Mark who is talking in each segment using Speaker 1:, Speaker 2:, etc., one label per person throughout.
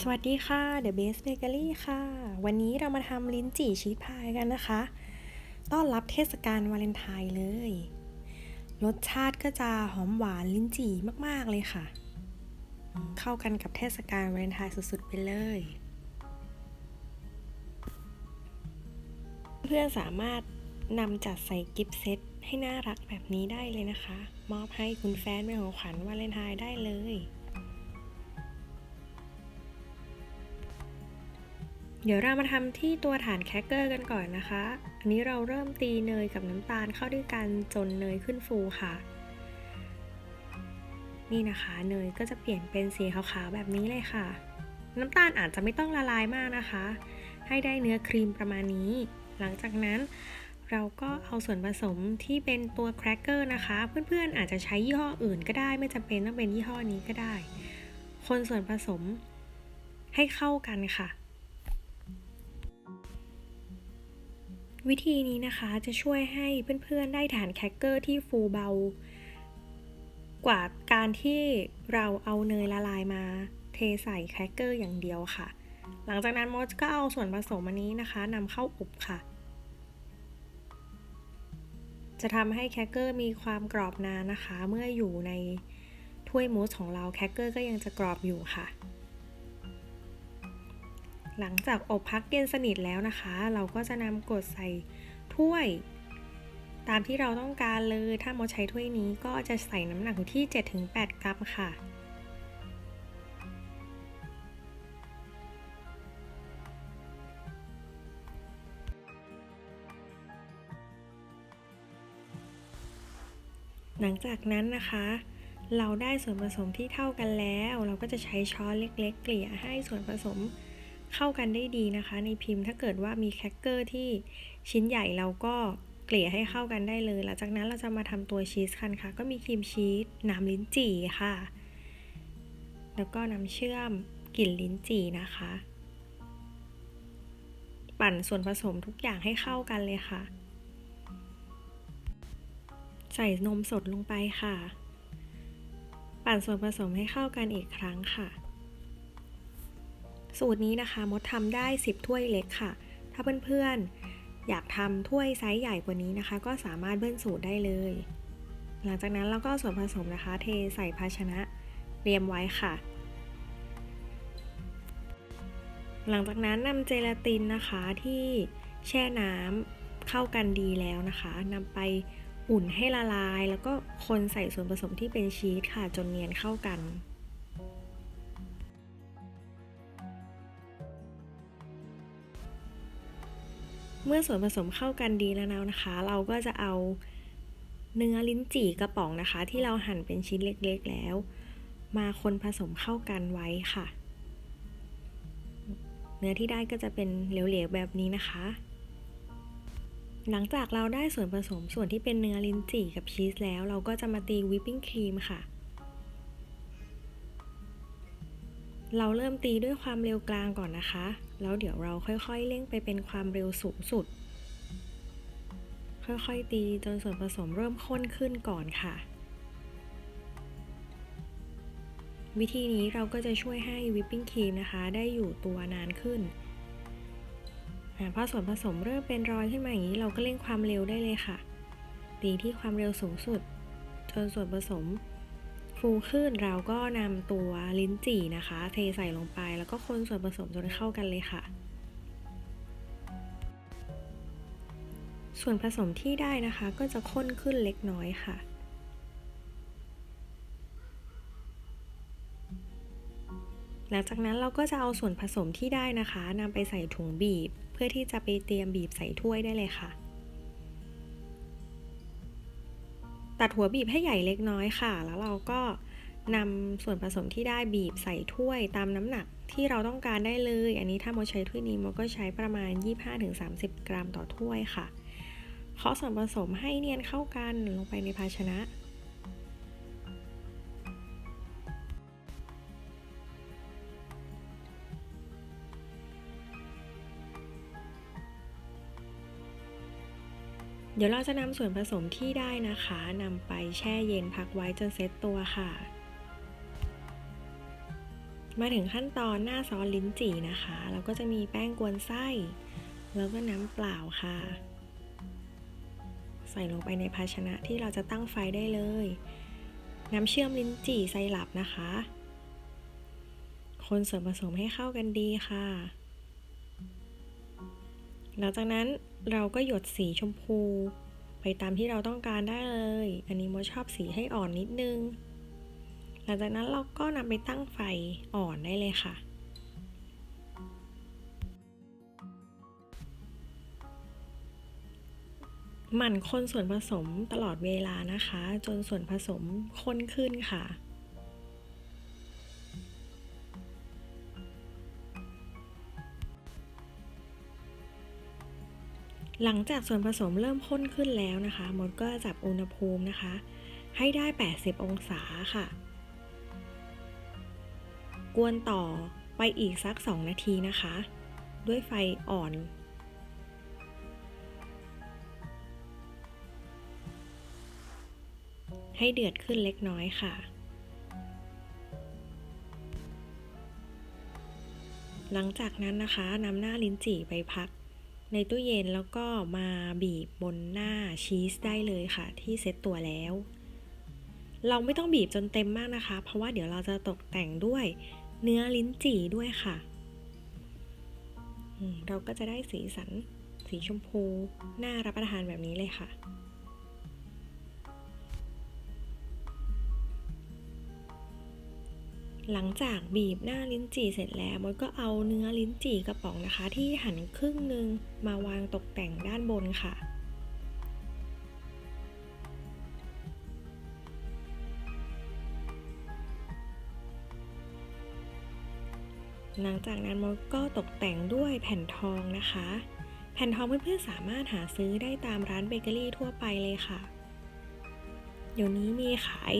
Speaker 1: สวัสดีค่ะ The Best Bakery ค่ะ วันนี้เรามาทำลิ้นจี่ชีสพายกันนะคะ ต้อนรับเทศกาลวาเลนไทน์เลย รสชาติก็จะหอมหวานลิ้นจี่มาก ๆ เลยค่ะ เข้ากันกับเทศกาลวาเลนไทน์สุด ๆ ไปเลย เพื่อนสามารถนำจัดใส่กิฟต์เซตให้น่ารักแบบนี้ได้เลยนะคะ มอบให้คุณแฟนเป็นของขวัญวาเลนไทน์ได้เลย เดี๋ยวเรามาทำที่ตัวฐานแครกเกอร์กันก่อนนะคะ อันนี้เราเริ่มตีเนยกับน้ำตาลเข้าด้วยกันจนเนยขึ้นฟูค่ะ นี่นะคะเนยก็จะเปลี่ยนเป็นสีขาวๆแบบนี้เลยค่ะ น้ำตาลอาจจะไม่ต้องละลายมากนะคะ ให้ได้เนื้อครีมประมาณนี้ หลังจากนั้นเราก็เอาส่วนผสมที่เป็นตัวแครกเกอร์นะคะ เพื่อนๆอาจจะใช้ยี่ห้ออื่นก็ได้ ไม่จำเป็นต้องเป็นยี่ห้อนี้ก็ได้ คนส่วนผสมให้เข้ากันค่ะ วิธีนี้นะคะจะช่วยให้เพื่อนๆได้ฐานแครกเกอร์ที่ฟูเบา กว่าการที่เราเอาเนยละลายมาเทใส่แครกเกอร์อย่างเดียวค่ะ หลังจากนั้นมดก็เอาส่วนผสมอันนี้นะคะนำเข้าอบค่ะ จะทำให้แครกเกอร์มีความกรอบนานนะคะ เมื่ออยู่ในถ้วยมูสของเราแครกเกอร์ก็ยังจะกรอบอยู่ค่ะ หลังจากอบพักเย็นสนิทแล้วนะคะ เราก็จะนำกดใส่ถ้วย ตามที่เราต้องการเลย ถ้ามดใช้ถ้วยนี้ก็จะใส่น้ำหนักอยู่ที่ 7-8 กรัมค่ะหลังจากนั้นนะคะ เราได้ส่วนผสมที่เท่ากันแล้ว เราก็จะใช้ช้อนเล็ก ๆ เกลี่ยให้ส่วนผสม เข้ากันได้ดีนะคะ ในพิมพ์ถ้าเกิดว่ามีแครกเกอร์ที่ชิ้นใหญ่เราก็เกลี่ยให้เข้ากันได้เลย หลังจากนั้นเราจะมาทำตัวชีสกันค่ะ ก็มีครีมชีสน้ำลิ้นจี่ค่ะ แล้วก็น้ำเชื่อมกลิ่นลิ้นจี่นะคะ ปั่นส่วนผสมทุกอย่างให้เข้ากันเลยค่ะ ใส่นมสดลงไปค่ะ ปั่นส่วนผสมให้เข้ากันอีกครั้งค่ะ สูตรนี้นะคะมดทำได้ 10 ถ้วยเล็กค่ะ ถ้าเพื่อนๆ อยากทำถ้วยไซส์ใหญ่กว่านี้นะคะ ก็สามารถเบิ้ลสูตรได้เลย หลังจากนั้นเราก็ส่วนผสมนะคะ เทใส่ภาชนะเตรียมไว้ค่ะ หลังจากนั้นนำเจลาตินนะคะที่แช่น้ำเข้ากันดีแล้วนะคะนำไปอุ่นให้ละลาย แล้วก็คนใส่ส่วนผสมที่เป็นชีสค่ะ จนเนียนเข้ากัน เมื่อส่วนผสมเข้ากันดีแล้วนะคะ เราก็จะเอาเนื้อลิ้นจี่กระป๋องนะคะ ที่เราหั่นเป็นชิ้นเล็กๆแล้ว มาคนผสมเข้ากันไว้ค่ะ เนื้อที่ได้ก็จะเป็นเหลวๆแบบนี้นะคะ หลังจากเราได้ส่วนผสมส่วนที่เป็นเนื้อลิ้นจี่กับชีสแล้ว เราก็จะมาตีวิปปิ้งครีมค่ะเราเริ่มตีด้วยความเร็วกลางก่อนนะคะ แล้วเดี๋ยวเราค่อยๆเร่งไปเป็นความเร็วสูงสุด ค่อยๆตีจนส่วนผสมเริ่มข้นขึ้นก่อนค่ะ วิธีนี้เราก็จะช่วยให้วิปปิ้งครีมนะคะ ได้อยู่ตัวนานขึ้นอ่าพอส่วนผสมเริ่มเป็นรอยขึ้นมาอย่างนี้เราก็เร่งความเร็วได้เลยค่ะตีที่ความเร็วสูงสุด จนส่วนผสม ฟูขึ้นเราก็นำตัวลิ้นจี่นะคะ เทใส่ลงไปแล้วก็คนส่วนผสมจนเข้ากันเลยค่ะ ส่วนผสมที่ได้นะคะก็จะข้นขึ้นเล็กน้อยค่ะหลังจากนั้นเราก็จะเอาส่วนผสมที่ได้นะคะนำไปใส่ถุงบีบ เพื่อที่จะไปเตรียมบีบใส่ถ้วยได้เลยค่ะ ตัดหัวบีบให้ใหญ่เล็กน้อยค่ะ แล้วเราก็ นำส่วนผสมที่ได้บีบใส่ถ้วยตามน้ำหนักที่เราต้องการได้เลย อันนี้ถ้าโมใช้ถ้วยนี้โมก็ใช้ประมาณ 25-30 กรัมต่อถ้วยค่ะเคาะส่วนผสมให้เนียนเข้ากันลงไปในภาชนะ เดี๋ยวเราจะนำส่วนผสมที่ได้นะคะนำไปแช่เย็นพักไว้จนเซ็ตตัวค่ะ มาถึงขั้นตอนหน้าซอสลิ้นจี่นะคะ เราก็จะมีแป้งกวนไส้ แล้วก็น้ำเปล่าค่ะ ใส่ลงไปในภาชนะที่เราจะตั้งไฟได้เลย น้ำเชื่อมลิ้นจี่ไซรัปนะคะ คนส่วนผสมให้เข้ากันดีค่ะ หลังจากนั้นเราก็หยดสีชมพู ไปตามที่เราต้องการได้เลย อันนี้โมชอบสีให้อ่อนนิดนึง หลังจากนั้นเราก็นำไปตั้งไฟอ่อนได้เลยค่ะ หมั่นคนส่วนผสมตลอดเวลานะคะ จนส่วนผสมข้นขึ้นค่ะหลังจากส่วนผสมเริ่มข้นขึ้นแล้วนะคะ มดก็จับอุณหภูมินะคะ ให้ได้ 80 องศาค่ะ กวนต่อไปอีกสัก 2 นาทีนะคะ ด้วยไฟอ่อน ให้เดือดขึ้นเล็กน้อยค่ะ หลังจากนั้นนะคะนำหน้าลิ้นจี่ไปพัก ในตู้เย็นแล้วก็มาบีบบนหน้าชีสได้เลยค่ะ ที่เซ็ตตัวแล้วเราไม่ต้องบีบจนเต็มมากนะคะ เพราะว่าเดี๋ยวเราจะตกแต่งด้วย เนื้อลิ้นจี่ด้วยค่ะ เราก็จะได้สีสันสีชมพู น่ารับประทานแบบนี้เลยค่ะ หลังจากบีบหน้าลิ้นจี่เสร็จแล้วมดก็เอาเนื้อลิ้นจี่กระป๋องนะคะ ที่หั่นครึ่งหนึ่งมาวางตกแต่งด้านบนค่ะ หลังจากนั้นมดก็ตกแต่งด้วยแผ่นทองนะคะ แผ่นทองเพื่อนๆสามารถหาซื้อได้ตามร้านเบเกอรี่ทั่วไปเลยค่ะ เดี๋ยวนี้มีขาย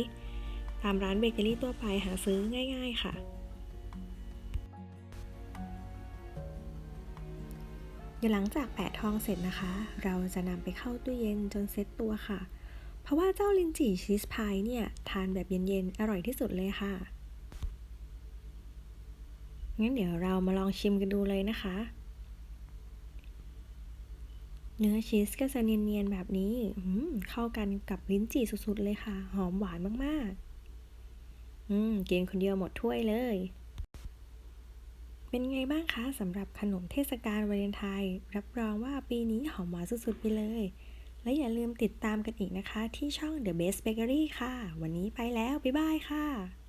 Speaker 1: ตามร้านเบเกอรี่ทั่วไปหาซื้อง่าย ๆค่ะ เดี๋ยวหลังจากแปะทองเสร็จนะคะ เราจะนำไปเข้าตู้เย็นจนเซ็ตตัวค่ะ เพราะว่าเจ้าลินจีชีสพายเนี่ย ทานแบบเย็นๆ อร่อยที่สุดเลยค่ะ งั้นเดี๋ยวเรามาลองชิมกันดูเลยนะคะ เนื้อชีสก็จะเนียนๆแบบนี้เข้ากันกับลิ้นจี่สุดๆเลยค่ะ หอมหวานมากๆ อืมกินคนเดียวหมดถ้วยเลย เป็นไงบ้างคะสำหรับขนมเทศกาลวาเลนไทน์รับรองว่าปีนี้หอมหวานสุดๆไปเลย และอย่าลืมติดตามกันอีกนะคะ ที่ช่อง The Best Bakery ค่ะ วันนี้ไปแล้ว บ๊ายบายค่ะ